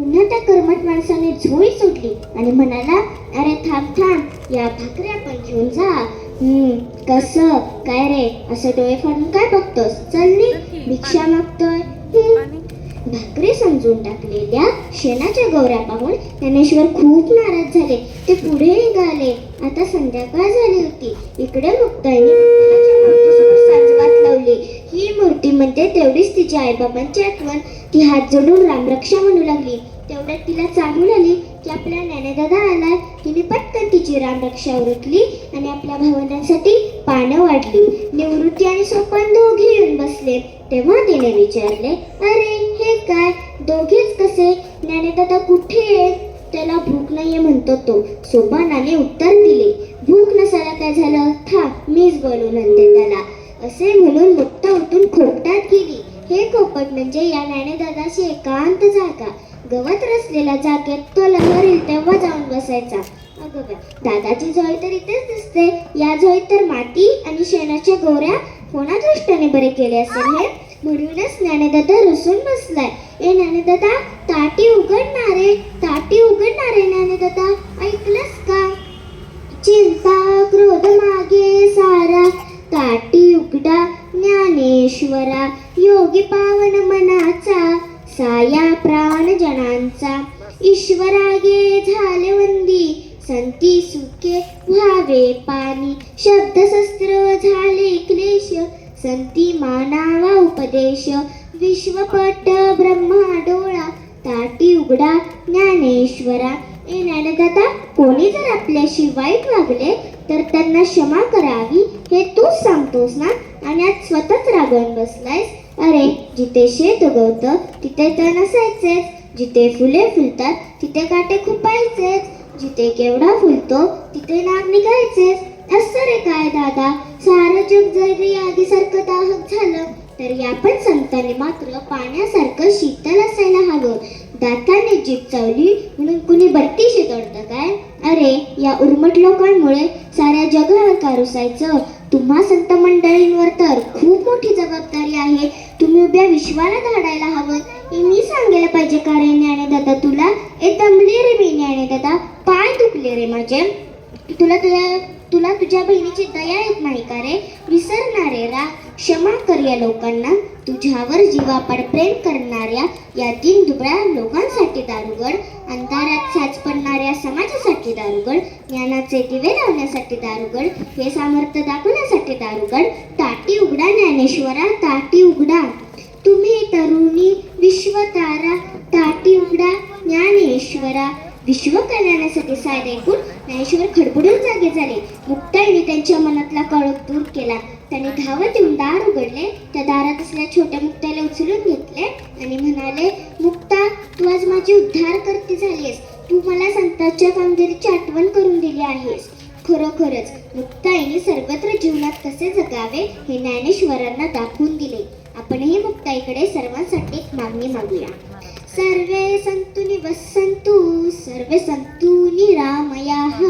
पुन्हा त्या कर्मट माणसाने झोळी सुटली आणि म्हणाला अरे थांब थांब या भाकऱ्या पण घेऊन जा. कस कसं? काय रे? असं डोळे फाडून काय बघतोस? चलनी भिक्षा मागतोय. भाकरी समजून टाकलेल्या शेणाच्या गौऱ्या पाहून ज्ञानेश्वर खूप नाराज झाले. ते पुढे निघाले. आता संध्याकाळ झाली होती. इकडे मुक्ताईने विठ्ठलाच्या ही मूर्ती म्हणजे तेवढीच तिच्या आईबाबांची आठवण. ती हात जोडून रामरक्षा म्हणू लागली. तेवढ्यात तिला चालून आली की आपला ज्ञानेदादा आला तिने पटकन तिची रामरक्षा उरकली आणि आपल्या भावनांसाठी पानं वाढली. निवृत्ती आणि सोपान दोघे येऊन बसले. तेव्हा तिने विचारले अरे हे काय? दोघेच कसे? ज्ञानेदादा कुठे आहेत? त्याला भूक नाहीये म्हणतो तो. सोपानाने उत्तर दिले भूक नसायला काय झालं? था मीच बोलू आणते त्याला. असे म्हणून मुक्त उठून खोपटात गेली. हे खोपट म्हणजे या ज्ञानेदादाची एकांत जागा. गवत रचलेल्या जागेत तो लहरील तेव्हा जाऊन बसायचा. अगं दादाची झोय तर इथेच दिसते. या झोळीत तर माती आणि शेणाच्या गोऱ्या कोणा दृष्टीने बरे केले असेल हे? म्हणूनच ज्ञानदादा रुसून बसलाय. ए ज्ञानदादा ताटी उघडणारे ताटी उघडणारे ज्ञानदादा ताटी ज्ञानेश्वरा योगी पावन मनाचा साया प्राण जनांचा. ईश्वरागे झाले वंदी संती सुखे व्हावे पाणी. शब्दशस्त्र झाले क्लेश संती मानावा उपदेश. विश्वपट ब्रह्मा डोळा ताटी उघडा ज्ञानेश्वरा. ए ज्ञानदाता कोणी जर आपल्याशी वाईट वागले तर त्यांना क्षमा करावी हे तूच सांगतोस ना? आणि आज स्वतःच रागवून बसलायस? अरे जिथे शेत उगवतं तिथे तर नसायचेच जिथे फुले फुलतात तिथे काटे खुपायचेच. जिथे केवढा फुलतो तिथे नाग निघायचेच. असं रे काय दादा? सारं जग जरी आगीसारखं दाहक झालं तर या पण संतांनी मात्र पाण्यासारखं शीतल असायला हवं. दाताने जीभ चावली म्हणून कुणी बट्टी तोडतं काय? अरे या उर्मट लोकांमुळे साऱ्या जगाला कारुसायचं तुम्हा संत मंडळींवर तर खूप मोठी जबाबदारी आहे. तुम्ही उभ्या विश्वाला धाडायला हवं. हे मी सांगायला पाहिजे का रे ज्ञानदादा तुला ए दमले रे मी ज्ञानदादा पाय दुखले रे माझे. तुला तुझ्या तुला तुझ्या बहिणीची दया येत नाही का रे? विसरणारे रा. क्षमा कर या लोकांना. तुझ्यावर जीवापाड प्रेम करणाऱ्या या तीन दुबळ्या लोकांसाठी दारुगड अंधारात साच पडणाऱ्या समाजासाठी दारुगड ज्ञानाचे दिवे लावण्यासाठी दारुगड हे सामर्थ्य दाखवण्यासाठी दारुगड ताटी उघडा ज्ञानेश्वरा ताटी उघडा. तुम्ही तरुणी विश्वतारा ताटी उघडा ज्ञानेश्वरा. विश्व कल्याणासाठी सायद ऐकून ज्ञानेश्वर खडबडून जागे झाले. मुक्ताईने त्यांच्या मनातला कळक दूर केला. त्याने धावत येऊन दार उघडले. त्या दारात असलेल्या छोट्या मुक्ताला उचलून घेतले आणि म्हणाले मुक्ता तू आज माझी उद्धार करती झालीस तू मला संतांच्या कामगिरीची आठवण करून दिली आहेस. खरोखरच मुक्ताईने सर्वत्र जीवनात कसे जगावे हे ज्ञानेश्वरांना दाखवून दिले. आपणही मुक्ताईकडे सर्वांसाठी एक मागणी मागूया. सर्वे सन्तु निवसन्तु सर्वे सन्तु निरामयाः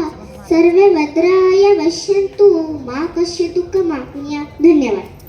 सर्वे भद्राय पश्यन्तु मा दुःख दुःखमाप्नुया धन्यवाद.